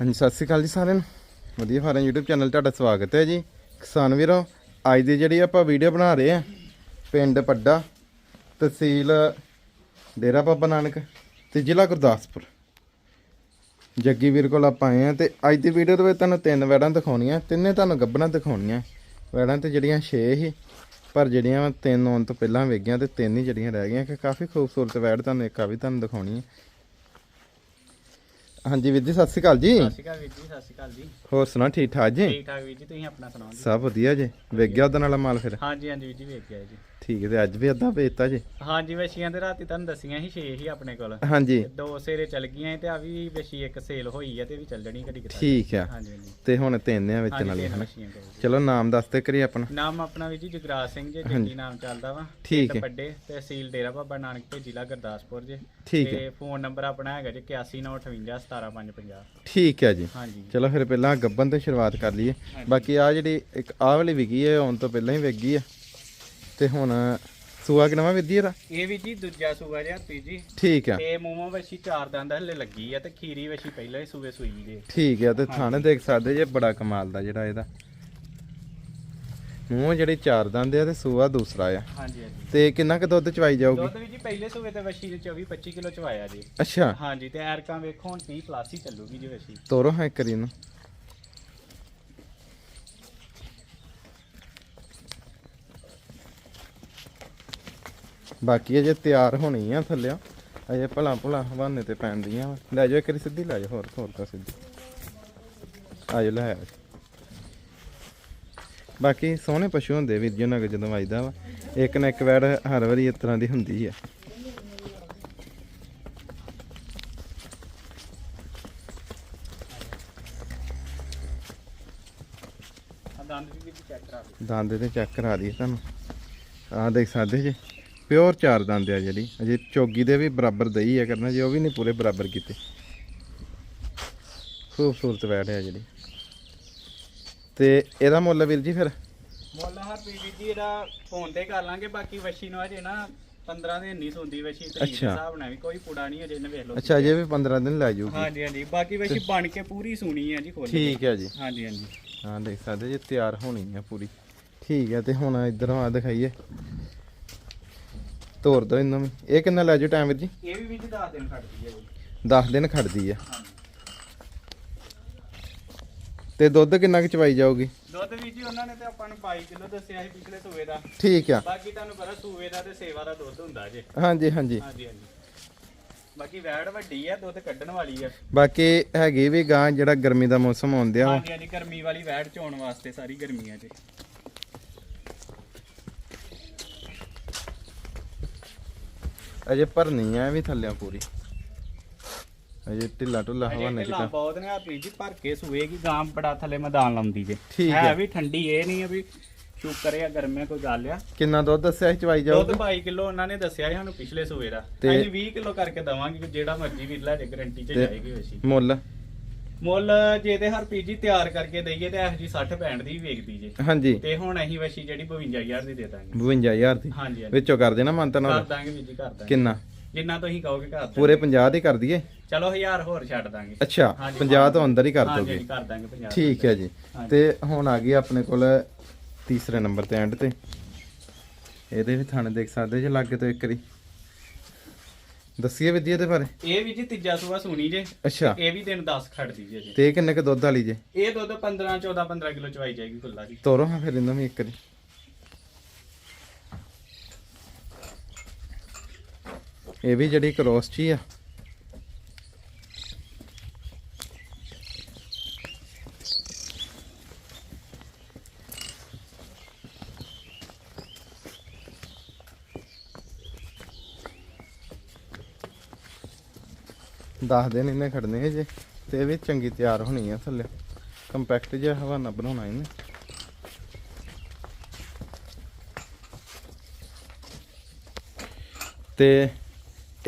ਹਾਂਜੀ, ਸਤਿ ਸ਼੍ਰੀ ਅਕਾਲ ਜੀ ਸਾਰਿਆਂ ਨੂੰ। ਵਧੀਆ ਫਾਰਮ YouTube ਚੈਨਲ ਤੁਹਾਡਾ ਸਵਾਗਤ ਹੈ ਜੀ। ਕਿਸਾਨ ਵੀਰੋ, ਅੱਜ ਦੀ ਜਿਹੜੀ ਆਪਾਂ ਵੀਡੀਓ ਬਣਾ ਰਹੇ ਆ ਪਿੰਡ ਪੱਡਾ, ਤਹਿਸੀਲ ਡੇਰਾ ਬਾਬਾ ਨਾਨਕ ਤੇ ਜ਼ਿਲ੍ਹਾ ਗੁਰਦਾਸਪੁਰ। ਜੱਗੀ ਵੀਰ ਕੋਲ ਆਪਾਂ ਆਏ ਆ ਤੇ ਅੱਜ ਦੀ ਵੀਡੀਓ ਦੇ ਵਿੱਚ ਤੁਹਾਨੂੰ ਤਿੰਨ ਵੈੜਾਂ ਦਿਖਾਉਣੀਆਂ, ਤਿੰਨੇ ਤੁਹਾਨੂੰ ਗੱਬਣਾ ਦਿਖਾਉਣੀਆਂ। ਵੈੜਾਂ ਤੇ ਜਿਹੜੀਆਂ 6 ਹੀ, ਪਰ ਜਿਹੜੀਆਂ ਤਿੰਨ ਆਉਣ ਤੋਂ ਪਹਿਲਾਂ ਵੇਗੀਆਂ ਤੇ ਤਿੰਨ ਹੀ ਜਿਹੜੀਆਂ ਰਹਿ ਗਈਆਂ, ਕਿ ਕਾਫੀ ਖੂਬਸੂਰਤ ਵੈੜ ਤੁਹਾਨੂੰ ਇੱਕ ਆ ਵੀ ਤੁਹਾਨੂੰ ਦਿਖਾਉਣੀ ਹੈ। ਹਾਂਜੀ ਵੀਰ ਜੀ ਸਤਿ ਸ਼੍ਰੀ ਅਕਾਲ ਜੀ। ਸਤਿ ਸ਼੍ਰੀ ਅਕਾਲ ਵੀਰ ਜੀ ਸਤਿ ਸ਼੍ਰੀ ਅਕਾਲ ਜੀ। ਹੋਰ ਸੁਣਾ ਠੀਕ ਠਾਕ ਜੀ? ਠੀਕ ਠਾਕ ਵੀਰ ਜੀ ਤੁਸੀਂ ਆਪਣਾ ਸੁਣਾਓ ਜੀ? ਸਭ ਵਧੀਆ ਜੀ। ਵੇਖ ਗਿਆ ਉਹਦੇ ਨਾਲ ਮਾਲ ਫਿਰ? ਹਾਂਜੀ ਹਾਂਜੀ ਵੀਰ ਜੀ ਵੇਖ ਗਿਆ ਜੀ। ਠੀਕ ਹੈ ਤੇ ਅੱਜ ਵੀ ਅੱਧਾ ਵੇਚਤਾ ਜੀ। ਹਾਂਜੀ ਵਸ਼ੀਆਂ ਤੇ ਰਾਤੀ ਤੁਹਾਨੂੰ ਦੱਸੀਆਂ ਸੀ 6 ਹੀ ਆਪਣੇ ਕੋਲ। ਹਾਂਜੀ। ਦੋ ਸੇਰੇ ਚੱਲ ਗਈਆਂ ਤੇ ਆ ਵੀ ਵਸ਼ੀ ਇੱਕ ਸੇਲ ਹੋਈ ਆ ਤੇ ਵੀ ਚੱਲ ਜਣੀ ਕਦੀ ਕਿਤਾ ਠੀਕ ਆ। ਹਾਂਜੀ ਹਾਂਜੀ। ਤੇ ਹੁਣ ਤਿੰਨ ਆ ਵਿੱਚ ਨਾਲੇ ਹਨਾ? ਵਸ਼ੀਆਂ ਕੋਲ। ਚਲੋ ਨਾਮ ਦੱਸ ਤੇ ਕਰੀ ਆਪਣਾ। ਨਾਮ ਆਪਣਾ ਵੀਰ ਜੀ ਜਗਰਾਜ ਸਿੰਘ ਜੀ ਜੱਗੀ ਨਾਮ ਚੱਲਦਾ ਵਾ। ਠੀਕ ਹੈ ਵੱਡੇ ਤਹਿਸੀਲ ਡੇਰਾ ਬਾਬਾ ਨਾਨਕ ਤੇ ਜ਼ਿਲ੍ਹਾ ਗੁਰਦਾਸਪੁਰ ਜੀ। ਠੀਕ ਹੈ ਤੇ ਫੋਨ ਨੰਬਰ ਆਪਣਾ ਹੈਗਾ ਜੀ 8198517550 ਠੀਕ ਹੈ ਜੀ। ਹਾਂਜੀ। ਚਲੋ ਫਿਰ ਪਹਿਲਾਂ ਗੱਬਨ ਤੋਂ ਸ਼ੁਰੂਆਤ ਕਰ ਲਈਏ। ਬਾਕੀ ਆ ਜਿਹੜੀ ਇੱਕ ਆਹ ਵਾਲੀ ਵਿਕੀ ਹੈ ਆਉਣ ਤੋਂ ਪਹਿਲਾਂ ਹੀ ਵਿਕ ਗਈ ਆ। ਤੇ ਹੁਣ ਸੂਆ ਕਿਨਵਾ ਵਿਧੀ ਇਹਦਾ? ਇਹ ਵੀ ਜੀ ਦੂਜਾ ਸੂਆ ਜਿਹਾ ਪੀ ਜੀ ਠੀਕ ਆ। ਤੇ ਮੂੰਹੋਂ ਵਸ਼ੀ ਚਾਰ ਦੰਦ ਹਲੇ ਲੱਗੀ ਆ ਤੇ ਖੀਰੀ ਵਸ਼ੀ ਪਹਿਲਾਂ ਹੀ ਸੂਏ ਸੂਈ ਦੇ ਠੀਕ ਆ ਤੇ ਥਣ ਦੇਖ ਸਕਦੇ ਜੇ ਬੜਾ ਕਮਾਲ ਦਾ ਜਿਹੜਾ ਇਹਦਾ। ਮੂੰਹ ਜਿਹੜੀ ਚਾਰ ਦੰਦ ਆ ਤੇ ਸੂਆ ਦੂਸਰਾ ਆ। ਹਾਂਜੀ ਹਾਂਜੀ। ਤੇ ਕਿੰਨਾ ਕੁ ਦੁੱਧ ਚਵਾਈ ਜਾਊਗੀ? ਦੁੱਧ ਵੀ ਜੀ ਪਹਿਲੇ ਸੂਏ ਤੇ ਵਸ਼ੀ ਨੇ 24 25 ਕਿਲੋ ਚਵਾਇਆ ਜੀ। ਅੱਛਾ। ਹਾਂਜੀ ਤੇ ਐਰਕਾਂ ਵੇਖੋ ਹੁਣ 30 ਪਲੱਸ ਹੀ ਚੱਲੂਗੀ ਜੀ ਵਸ਼ੀ ਤੋਰੋ ਹਾਂ ਕਰੀ ਨੂੰ ਬਾਕੀ ਅਜੇ ਤਿਆਰ ਹੋਣੀ ਆ ਥੱਲਿਓ। ਅਜੇ ਭਲਾ ਭਲਾ ਹਵਾਨੇ ਤੇ ਪੈਂਦੀਆਂ। ਲੈ ਜਾਓ ਇੱਕ ਵਾਰੀ ਸਿੱਧੀ ਲੈ ਜਾਓ ਹੋਰ ਹੋਰ ਤਾਂ ਸਿੱਧੀ। ਆਜੋ ਲੈ ਆਓ। ਬਾਕੀ ਸੋਹਣੇ ਪਸ਼ੂ ਹੁੰਦੇ ਵੀਰ ਜੀ ਉਹਨਾਂ ਕੋਲ ਜਦੋਂ ਆਈਦਾ ਵਾ। ਇੱਕ ਨਾ ਇੱਕ ਵੈੜ ਹਰ ਵਾਰੀ ਇਸ ਤਰ੍ਹਾਂ ਦੀ ਹੁੰਦੀ ਆ। ਆ ਦੰਦ ਵੀ ਚੈੱਕ ਕਰਾ ਦੰਦ ਤੇ ਚੈੱਕ ਕਰਾ ਦਈਏ ਤੁਹਾਨੂੰ। ਆਹ ਦੇਖ ਸਕਦੇ ਜੀ। ਪਿਓਰ ਚਾਰ ਦੰਦ ਆ ਜਿਹੜੀ। ਅਜੇ ਚੋਗੀ ਦੇ ਵੀ ਬਰਾਬਰ ਦਈ ਆ ਕਰਨਾ ਜੀ ਉਹ ਵੀ ਨਹੀਂ ਪੂਰੇ ਬਰਾਬਰ ਕੀਤੇ। ਖੂਬਸੂਰਤ ਵੈੜ ਆ ਜਿਹੜੀ। ਤੇ ਇਹਦਾ ਮੁੱਲ ਵੀਰ ਜੀ ਫਿਰ? ਮੁੱਲ ਹਰ ਪੀ ਜੀ ਇਹਦਾ ਫੋਨ ਤੇ ਕਰ ਲਾਂਗੇ ਬਾਕੀ ਵਸ਼ੀ ਨੂੰ ਅਜੇ ਨਾ 15 ਦਿਨ ਨਹੀਂ ਸੁੰਦੀ ਵਸ਼ੀ ਅੱਛਾ। ਹਿਸਾਬ ਨਾਲ ਵੀ ਕੋਈ ਪੁੜਾ ਨਹੀਂ ਅਜੇ ਨੇ ਵੇਖ ਲਓ ਅੱਛਾ ਅਜੇ ਵੀ 15 ਦਿਨ ਲੈ ਜਾਊਗੀ ਹਾਂਜੀ ਹਾਂਜੀ। ਬਾਕੀ ਵਸ਼ੀ ਬਣ ਕੇ ਪੂਰੀ ਸੁਣੀ ਆ ਜੀ ਖੋਲ ਠੀਕ ਹੈ ਜੀ। ਹਾਂਜੀ ਹਾਂਜੀ। ਹਾਂ ਦੇਖ ਸਕਦੇ ਜੀ ਤਿਆਰ ਹੋਣੀ ਆ ਪੂਰੀ। ਠੀਕ ਹੈ ਤੇ ਹੁਣ ਇਧਰੋਂ ਆ ਦਿਖਾਈਏ। ਤੋਰ ਦੋ ਇਹਨਾਂ ਵੀ ਇਹ ਕਿੰਨਾ ਲੈ ਜਾਓ ਟਾਈਮ ਵੀਰ ਜੀ? ਇਹ ਵੀ ਵੀ ਜੀ 10 ਦਿਨ ਖੜਦੀ ਹੈ ਜੀ। 10 ਦਿਨ ਖੜਦੀ ਹਾਂਜੀ। ਤੇ ਦੁੱਧ ਕਿੰਨਾ ਕੁ ਚਵਾਈ ਜਾਊਗੀ? ਦੁੱਧ ਵੀ ਜੀ ਉਹਨਾਂ ਨੇ ਤੇ ਆਪਾਂ ਨੂੰ 22 ਕਿਲੋ ਦੱਸਿਆ ਸੀ ਪਿਛਲੇ ਸੂਏ ਦਾ। ਠੀਕ ਆ। ਬਾਕੀ ਤੁਹਾਨੂੰ ਪਤਾ ਸੂਏ ਦਾ ਤੇ ਸੇਵਾ ਦਾ ਦੁੱਧ ਹੁੰਦਾ ਜੇ। ਹਾਂਜੀ ਹਾਂਜੀ। ਹਾਂਜੀ ਹਾਂਜੀ। ਬਾਕੀ ਵੈੜ ਵੱਡੀ ਆ ਦੁੱਧ ਕੱਢਣ ਵਾਲੀ ਆ। ਬਾਕੀ ਹੈਗੀ ਵੀ ਗਾਂ ਜਿਹੜਾ ਗਰਮੀ ਦਾ ਮੌਸਮ ਆਉਂਦਿਆ। ਹਾਂਜੀ ਹਾਂਜੀ ਗਰਮੀ ਵਾਲੀ ਵੈੜ ਚੋਣ ਵਾਸਤੇ ਸਾਰੀ ਗਰਮੀਆਂ 'ਚ। ਅਜੇ ਭਰਨੀ ਆ ਵੀ ਥੱਲਿਆਂ ਪੂਰੀ। ਅਜੇ ਢਿੱਲਾ ਢੁੱਲਾ ਹਵਾਨੇ ਢਿੱਲਾਂ ਕਿਤਾ ਬਹੁਤ ਨੇ ਆਪੀ ਜੀ ਭਰ ਕੇ ਸੂਏਗੀ ਗਾਂ ਬੜਾ ਥੱਲੇ ਮੈਦਾਨ ਲਾਉਂਦੀ ਜੇ। ਠੀਕ ਹੈ ਹੈ। ਵੀ ਠੰਡੀ ਇਹ ਨਹੀਂ ਆ ਵੀ ਸ਼ੁਕਰ ਆ ਗਰਮੀਆਂ ਕੋਈ ਗੱਲ ਆ। ਕਿੰਨਾ ਦੁੱਧ ਦੱਸਿਆ ਸੀ ਚਵਾਈ ਦੁੱਧ ਜਾਊਗੀ 22 ਕਿਲੋ ਉਹਨਾਂ ਨੇ ਦੱਸਿਆ ਸੀ ਸਾਨੂੰ ਪਿਛਲੇ ਸੂਏ ਦਾ। ਅਸੀਂ 20 ਕਿਲੋ ਕਰਕੇ ਦਵਾਂਗੇ ਜਿਹੜਾ ਮਰਜ਼ੀ ਵੀ ਲੈ ਜੇ ਗਰੰਟੀ ਤੇ- ਜਾਏਗੀ ਵੈਸੀ ਮੁੱਲ? ਮੁੱਲ ਜੇ ਤੇ ਹਰ ਪੀਜੀ ਤਿਆਰ ਕਰਕੇ ਦਈਏ ਤੇ ਇਹ ਜੀ 60 65 ਦੀ ਵੇਚਦੀ ਜੇ। ਹਾਂਜੀ। ਤੇ ਹੁਣ ਅਸੀਂ ਵੈਸੀ ਜਿਹੜੀ 52000 ਦੀ ਦੇ ਦਾਂਗੇ। 52000 ਦੀ? ਹਾਂਜੀ ਹਾਂਜੀ। ਵਿੱਚੋਂ ਕਰ ਦੇਣਾ ਤਾਂ ਕਰ ਨਾਲ ਦਾਂਗੇ ਵੀਰ ਜੀ ਕਰ ਦਾਂਗੇ। ਕਿੰਨਾ? ਜਿੰਨਾ ਤੁਸੀਂ ਕਹੋਗੇ ਕਰ ਦਾਂਗੇ। ਪੂਰੇ 50 ਦੀ ਕਰ ਦਈਏ? ਚਲੋ 1000 ਹੋਰ ਛੱਡ ਦਾਂਗੇ। ਅੱਛਾ ਹਾਂਜੀ, 50 ਤੋਂ ਅੰਦਰ ਹੀ ਕਰ ਦੋਗੇ। ਹਾਂਜੀ, ਕਰ ਦਾਂਗੇ 50 ਠੀਕ ਹੈ ਜੀ। ਤੇ ਹੁਣ ਆ ਗਈ ਆਪਣੇ ਕੋਲ ਤੀਸਰੇ ਨੰਬਰ ਤੇ ਐਂਡ ਤੇ। ਇਹਦੇ ਵੀ ਥਾਣੇ ਦੇਖ ਸਕਦੇ ਜੇ ਲਾਗੇ ਤੋਂ ਇੱਕ ਵਾਰੀ। ਦੱਸੀਏ ਵਿਧੀ ਇਹਦੇ ਬਾਰੇ? ਇਹ ਵੀ ਜੀ ਤੀਜਾ ਸੂਆ ਸੁਣੀ ਜੇ। ਅੱਛਾ। ਇਹ ਵੀ ਦਿਨ 10 ਖੜਦੀ ਜੇ ਜੀ ਤੇ ਕਿੰਨੇ ਕ ਦੁੱਧ ਵਾਲੀ ਜੇ? ਇਹ ਦੁੱਧ 15 14 15 ਕਿਲੋ ਚਵਾਈ ਜਾਏਗੀ ਖੁੱਲਾ ਜੀ। ਤੋਰੋ ਹਾਂ ਫਿਰ ਇਹਨਾਂ ਵੀ ਇੱਕ ਵਾਰੀ। ਇਹ ਵੀ ਜਿਹੜੀ ਕ੍ਰੋਸ ਚ ਆ। ਦਸ ਦਿਨ ਇਹਨੇ ਖੜਨੇ ਜੇ ਤੇ ਇਹ ਵੀ ਚੰਗੀ ਤਿਆਰ ਹੋਣੀ ਆ ਥੱਲੇ। ਕੰਪੈਕਟ ਜਿਹਾ ਹਵਾਨਾ ਬਣਾਉਣਾ ਇਹਨੇ। ਤੇ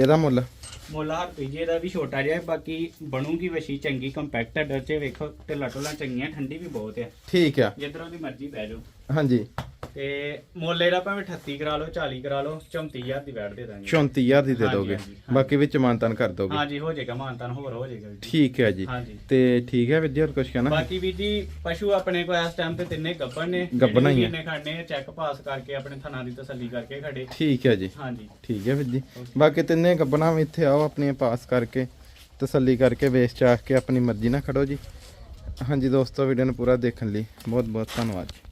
ਇਹਦਾ ਮੁੱਲ? ਮੁੱਲ ਹਰ ਪੀਜੇ ਦਾ ਵੀ ਛੋਟਾ ਜਿਹਾ ਬਾਕੀ ਬਣੂਗੀ ਵਸ਼ੀ ਚੰਗੀ ਕੰਪੈਕਟ ਡਰ ਚ ਵੇਖੋ ਢਿੱਲਾ ਢੁੱਲਾ ਚੰਗੀਆਂ ਠੰਡੀ ਵੀ ਬਹੁਤ ਹੈ ਠੀਕ ਆ। ਜਿੱਧਰੋਂ ਦੀ ਮਰਜ਼ੀ ਬਹਿ ਜਾਓ। ਹਾਂਜੀ। ਤੇ ਮੁੱਲ ਇਹਦਾ ਭਾਵੇਂ 38 ਕਰਾ ਲਓ 40 ਕਰਾ ਲਓ 34000 ਦੀ ਵੈਟ ਦੇ ਦਾਂਗੇ। 34000 ਦੀ ਦੇ ਹਾਂਜੀ, ਦੋਗੇ? ਹਾਂਜੀ। ਬਾਕੀ ਵਿੱਚ ਮਾਨਤਾਨ ਕਰ ਦੋਗੇ? ਹਾਂਜੀ ਹੋ ਜਾਏਗਾ ਮਾਨਤਾਨ ਹੋਰ ਹੋ ਜਾਏਗਾ ਵੀਰ ਜੀ। ਠੀਕ ਹੈ ਜੀ। ਹਾਂਜੀ। ਤੇ ਠੀਕ ਹੈ ਵੀਰ ਜੀ ਹੋਰ ਕੁਝ ਕਹਿਣਾ? ਬਾਕੀ ਵੀਰ ਜੀ ਪਸ਼ੂ ਆਪਣੇ ਕੋਲ ਇਸ ਟਾਈਮ ਤੇ ਤਿੰਨੇ ਗੱਬਣ ਨੇ। ਗੱਭਣ ਹੀ ਆ। ਨੇ ਖੜਨੇ ਚੈੱਕ ਪਾਸ ਕਰਕੇ ਆਪਣੇ ਥਣਾ ਦੀ ਤਸੱਲੀ ਕਰਕੇ ਖੜੇ। ਠੀਕ ਹੈ ਜੀ। ਹਾਂਜੀ। ਠੀਕ ਹੈ ਵੀਰ ਜੀ। ਬਾਕੀ ਤਿੰਨੇ ਗੱਬਣਾ ਵੀ ਇੱਥੇ ਆਓ ਆਪਣੀਆਂ ਪਾਸ ਕਰਕੇ ਤਸੱਲੀ ਕਰਕੇ ਵੇਚ ਚਾਖ ਕੇ ਆਪਣੀ ਮਰਜ਼ੀ ਨਾਲ ਖੜੋ ਜੀ। ਹਾਂਜੀ ਦੋਸਤੋ ਵੀਡੀਓ ਨੂੰ ਪੂਰਾ ਦੇਖਣ ਲਈ ਬਹੁਤ ਬਹੁਤ ਧੰਨਵਾਦ ਜੀ।